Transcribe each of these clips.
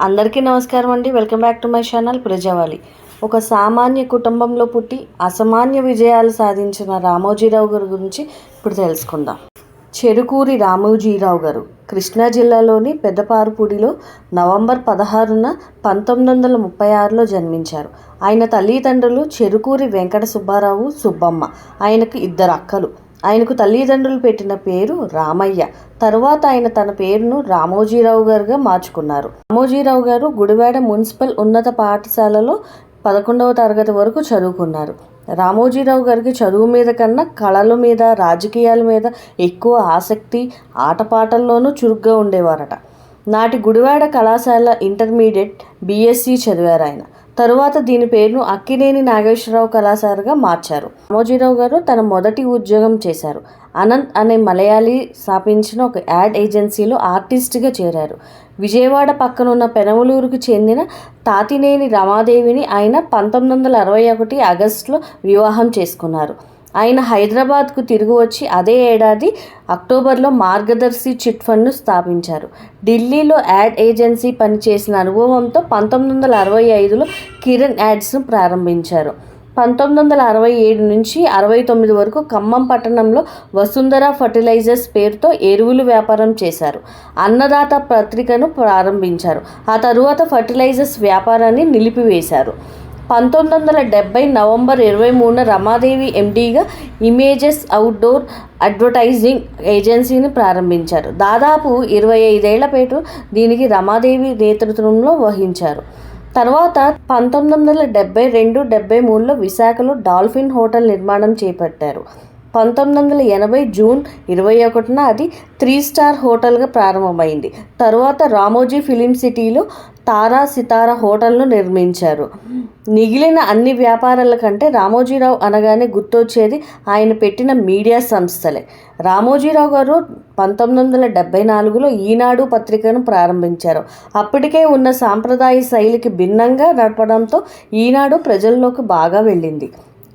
అందరికీ నమస్కారం అండి. Welcome back to my channel ప్రజావాలి ఒక సామాన్య కుటుంబంలో పుట్టి అసామాన్య విజయాలు సాధించిన రామోజీరావు గారి గురించి ఇప్పుడు తెలుసుకుందాం. చెరుకూరి రామోజీరావు గారు కృష్ణా జిల్లాలోని పెద్దపారుపూడిలో నవంబర్ పదహారున పంతొమ్మిది వందల ముప్పై ఆరులో జన్మించారు. ఆయన తల్లిదండ్రులు చెరుకూరి వెంకట సుబ్బారావు సుబ్బమ్మ. ఆయనకు ఇద్దరు అక్కలు. ఆయనకు తల్లిదండ్రులు పెట్టిన పేరు రామయ్య. తరువాత ఆయన తన పేరును రామోజీరావు గారుగా మార్చుకున్నారు. రామోజీరావు గారు గుడివాడ మున్సిపల్ ఉన్నత పాఠశాలలో పదకొండవ తరగతి వరకు చదువుకున్నారు. రామోజీరావు గారికి చదువు మీద కన్నా కళల మీద రాజకీయాల మీద ఎక్కువ ఆసక్తి ఆటపాటల్లోనూ చురుగ్గా ఉండేవారట. నాటి గుడివాడ కళాశాల ఇంటర్మీడియట్ బీఎస్సీ చదివారు ఆయన తరువాత దీని పేరును అక్కినేని నాగేశ్వరరావు కళాశాలగా మార్చారు. రామోజీరావు గారు తన మొదటి ఉద్యోగం చేశారు. అనంత్ అనే మలయాళీ స్థాపించిన ఒక యాడ్ ఏజెన్సీలో ఆర్టిస్ట్గా చేరారు. విజయవాడ పక్కనున్న పెనమలూరుకు చెందిన తాతినేని రమాదేవిని ఆయన పంతొమ్మిది వందల అరవై ఒకటి ఆగస్టులో వివాహం చేసుకున్నారు. ఆయన హైదరాబాద్కు తిరిగి వచ్చి అదే ఏడాది అక్టోబర్లో మార్గదర్శి చిట్ ఫండ్ను స్థాపించారు. ఢిల్లీలో యాడ్ ఏజెన్సీ పనిచేసిన అనుభవంతో పంతొమ్మిది వందల అరవై ఐదులో కిరణ్ యాడ్స్ను ప్రారంభించారు. పంతొమ్మిది వందల అరవై ఏడు నుంచి అరవై తొమ్మిది వరకు ఖమ్మం పట్టణంలో వసుంధర ఫర్టిలైజర్స్ పేరుతో ఎరువులు వ్యాపారం చేశారు. అన్నదాత పత్రికను ప్రారంభించారు. ఆ తరువాత ఫర్టిలైజర్స్ వ్యాపారాన్ని నిలిపివేశారు. పంతొమ్మిది వందల డెబ్బై నవంబర్ ఇరవై మూడున రమాదేవి ఎండీగా ఇమేజెస్ అవుట్డోర్ అడ్వర్టైజింగ్ ఏజెన్సీని ప్రారంభించారు. దాదాపు ఇరవై ఐదేళ్ళ పాటు దీనికి రమాదేవి నేతృత్వంలో వహించారు. తర్వాత పంతొమ్మిది వందల డెబ్బై రెండు డెబ్బై మూడులో విశాఖలో డాల్ఫిన్ హోటల్ నిర్మాణం చేపట్టారు. పంతొమ్మిది వందల ఎనభై జూన్ ఇరవై ఒకటిన అది త్రీ స్టార్ హోటల్గా ప్రారంభమైంది. తరువాత రామోజీ ఫిలిం సిటీలో తారా సితారా హోటల్ను నిర్మించారు. మిగిలిన అన్ని వ్యాపారాల కంటే రామోజీరావు అనగానే గుర్తొచ్చేది ఆయన పెట్టిన మీడియా సంస్థలే. రామోజీరావు గారు పంతొమ్మిది వందల డెబ్బై నాలుగులో ఈనాడు పత్రికను ప్రారంభించారు. అప్పటికే ఉన్న సాంప్రదాయ శైలికి భిన్నంగా నడపడంతో ఈనాడు ప్రజల్లోకి బాగా వెళ్ళింది.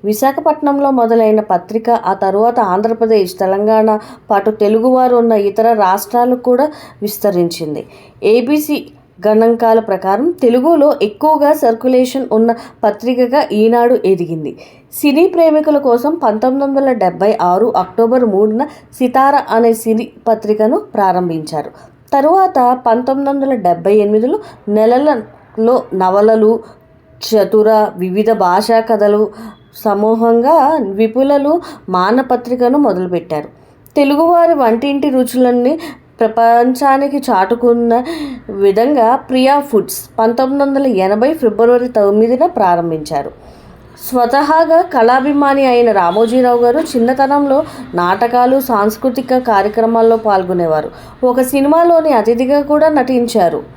విశాఖపట్నంలో మొదలైన పత్రిక ఆ తరువాత ఆంధ్రప్రదేశ్ తెలంగాణ పాటు తెలుగువారు ఉన్న ఇతర రాష్ట్రాలకు కూడా విస్తరించింది. ఏబీసీ గణాంకాల ప్రకారం తెలుగులో ఎక్కువగా సర్క్యులేషన్ ఉన్న పత్రికగా ఈనాడు ఎదిగింది. సినీ ప్రేమికుల కోసం పంతొమ్మిది వందల డెబ్బై ఆరు అక్టోబర్ మూడున సితార అనే సినీ పత్రికను ప్రారంభించారు. తరువాత పంతొమ్మిది వందల డెబ్బై ఎనిమిదిలో నెలలలో నవలలు చతుర వివిధ భాషా కథలు సమూహంగా విపులలు మానపత్రికను మొదలుపెట్టారు. తెలుగువారి వంటింటి రుచులన్నీ ప్రపంచానికి చాటుకున్న విధంగా ప్రియా ఫుడ్స్ పంతొమ్మిది వందల ఎనభై ఫిబ్రవరి తొమ్మిదిన ప్రారంభించారు. స్వతహాగా కళాభిమాని అయిన రామోజీరావు గారు చిన్నతనంలో నాటకాలు సాంస్కృతిక కార్యక్రమాల్లో పాల్గొనేవారు. ఒక సినిమాలోని అతిథిగా కూడా నటించారు.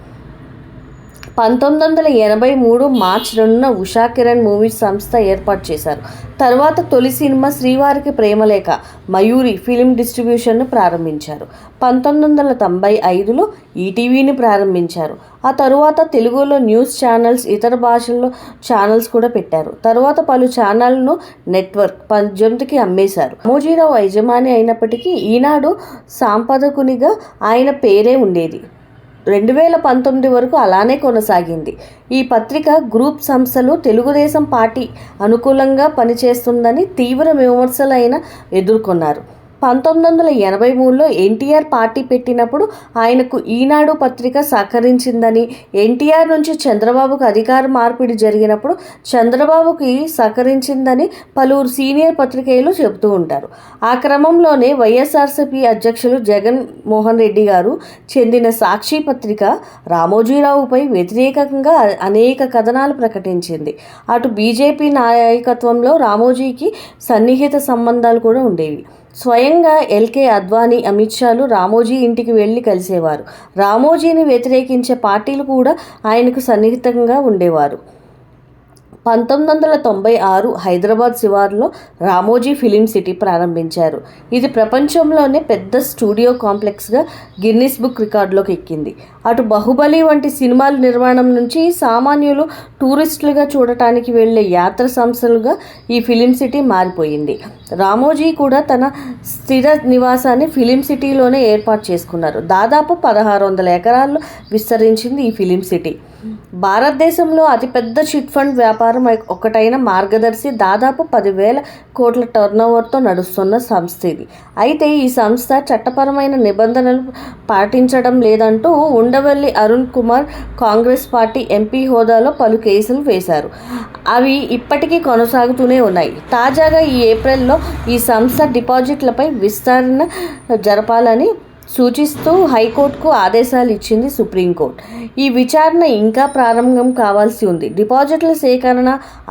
పంతొమ్మిది వందల ఎనభై మూడు మార్చ్ రెండున ఉషా కిరణ్ మూవీస్ సంస్థ ఏర్పాటు చేశారు. తర్వాత తొలి సినిమా శ్రీవారికి ప్రేమలేఖ మయూరి ఫిలిం డిస్ట్రిబ్యూషన్ను ప్రారంభించారు. పంతొమ్మిది వందల తొంభై ఐదులో ఈటీవీని ప్రారంభించారు. ఆ తరువాత తెలుగులో న్యూస్ ఛానల్స్ ఇతర భాషల్లో ఛానల్స్ కూడా పెట్టారు. తర్వాత పలు ఛానల్ను నెట్వర్క్ పంజంతికి అమ్మేశారు. మోజీరావు యజమాని అయినప్పటికీ ఈనాడు సాంపదకునిగా ఆయన పేరే ఉండేది. రెండు వేల పంతొమ్మిది వరకు అలానే కొనసాగింది. ఈ పత్రిక గ్రూప్ సంస్థలు తెలుగుదేశం పార్టీ అనుకూలంగా పనిచేస్తుందని తీవ్ర విమర్శలైన ఎదుర్కొన్నారు. పంతొమ్మిది వందల ఎనభై మూడులో ఎన్టీఆర్ పార్టీ పెట్టినప్పుడు ఆయనకు ఈనాడు పత్రిక సహకరించిందని. ఎన్టీఆర్ నుంచి చంద్రబాబుకు అధికార మార్పిడి జరిగినప్పుడు చంద్రబాబుకి సహకరించిందని పలువురు సీనియర్ పత్రికేయులు చెబుతూ ఉంటారు. ఆ క్రమంలోనే వైఎస్ఆర్సీపీ అధ్యక్షులు జగన్ మోహన్ రెడ్డి గారు చెందిన సాక్షి పత్రిక రామోజీరావుపై వ్యతిరేకంగా అనేక కథనాలు ప్రకటించింది. అటు బీజేపీ నాయకత్వంలో రామోజీకి సన్నిహిత సంబంధాలు కూడా ఉండేవి. స్వయంగా ఎల్కే అద్వానీ అమిత్ షాలు రామోజీ ఇంటికి వెళ్ళి కలిసేవారు. రామోజీని వ్యతిరేకించే పార్టీలు కూడా ఆయనకు సన్నిహితంగా ఉండేవారు. పంతొమ్మిది వందల తొంభై ఆరు హైదరాబాద్ శివార్లో రామోజీ ఫిలిం సిటీ ప్రారంభించారు. ఇది ప్రపంచంలోనే పెద్ద స్టూడియో కాంప్లెక్స్గా గిన్నిస్ బుక్ రికార్డులోకి ఎక్కింది. అటు బాహుబలి వంటి సినిమాల నిర్మాణం నుంచి సామాన్యులు టూరిస్టులుగా చూడటానికి వెళ్ళే యాత్ర సంస్థలుగా ఈ ఫిలిం సిటీ మారిపోయింది. రామోజీ కూడా తన స్థిర నివాసాన్ని ఫిలిం సిటీలోనే ఏర్పాటు చేసుకున్నారు. దాదాపు పదహారు వందల ఎకరాల్లో విస్తరించింది ఈ ఫిలిం సిటీ. భారతదేశంలో అతిపెద్ద చిట్ ఫండ్ వ్యాపారం ఒకటైన మార్గదర్శి దాదాపు పదివేల కోట్ల టర్నోవర్తో నడుస్తున్న సంస్థ ఇది. అయితే ఈ సంస్థ చట్టపరమైన నిబంధనలు పాటించడం లేదంటూ ఉండవల్లి అరుణ్ కుమార్ కాంగ్రెస్ పార్టీ ఎంపీ హోదాలో పలు కేసులు వేశారు. అవి ఇప్పటికీ కొనసాగుతూనే ఉన్నాయి. తాజాగా ఈ ఏప్రిల్లో ఈ సంస్థ డిపాజిట్లపై విస్తరణ జరపాలని సూచిస్తూ హైకోర్టుకు ఆదేశాలు ఇచ్చింది సుప్రీంకోర్టు. ఈ విచారణ ఇంకా ప్రారంభం కావాల్సి ఉంది. డిపాజిట్ల సేకరణ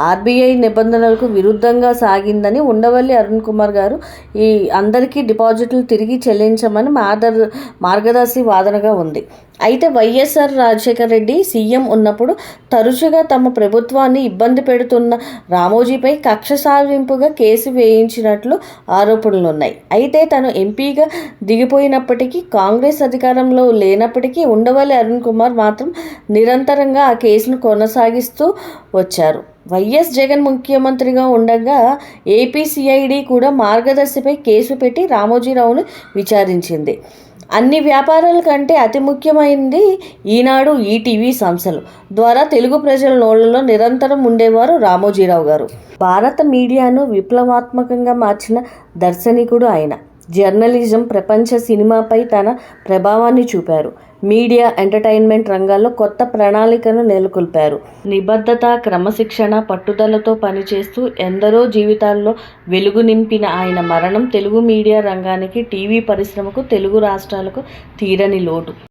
ఆర్బీఐ నిబంధనలకు విరుద్ధంగా సాగిందని ఉండవల్లి అరుణ్ కుమార్ గారు ఈ అందరికీ డిపాజిట్లు తిరిగి చెల్లించమని మాదర్ మార్గదర్శి వాదనగా ఉంది. అయితే వైఎస్ఆర్ రాజశేఖర రెడ్డి సీఎం ఉన్నప్పుడు తరచుగా తమ ప్రభుత్వాన్ని ఇబ్బంది పెడుతున్న రామోజీపై కక్ష సాధింపుగా కేసు వేయించినట్లు ఆరోపణలు ఉన్నాయి. అయితే తను ఎంపీగా దిగిపోయినప్పటికీ కాంగ్రెస్ అధికారంలో లేనప్పటికీ ఉండవల్లి అరుణ్ కుమార్ మాత్రం నిరంతరంగా ఆ కేసును కొనసాగిస్తూ వచ్చారు. వైఎస్ జగన్ ముఖ్యమంత్రిగా ఉండగా ఏపీసీఐడి కూడా మార్గదర్శిపై కేసు పెట్టి రామోజీరావును విచారించింది. అన్ని వ్యాపారాల కంటే అతి ముఖ్యమైనది ఈనాడు ఈటీవీ సంస్థలు. ద్వారా తెలుగు ప్రజల నోళ్ళలో నిరంతరం ఉండేవారు రామోజీరావు గారు. భారత మీడియాను విప్లవాత్మకంగా మార్చిన దర్శనికుడు ఆయన. జర్నలిజం ప్రపంచ సినిమాపై తన ప్రభావాన్ని చూపారు. మీడియా ఎంటర్టైన్మెంట్ రంగాల్లో కొత్త ప్రణాళికను నెలకొల్పారు. నిబద్ధత క్రమశిక్షణ పట్టుదలతో పనిచేస్తూ ఎందరో జీవితాల్లో వెలుగు నింపిన ఆయన మరణం తెలుగు మీడియా రంగానికి టీవీ పరిశ్రమకు తెలుగు రాష్ట్రాలకు తీరని లోటు.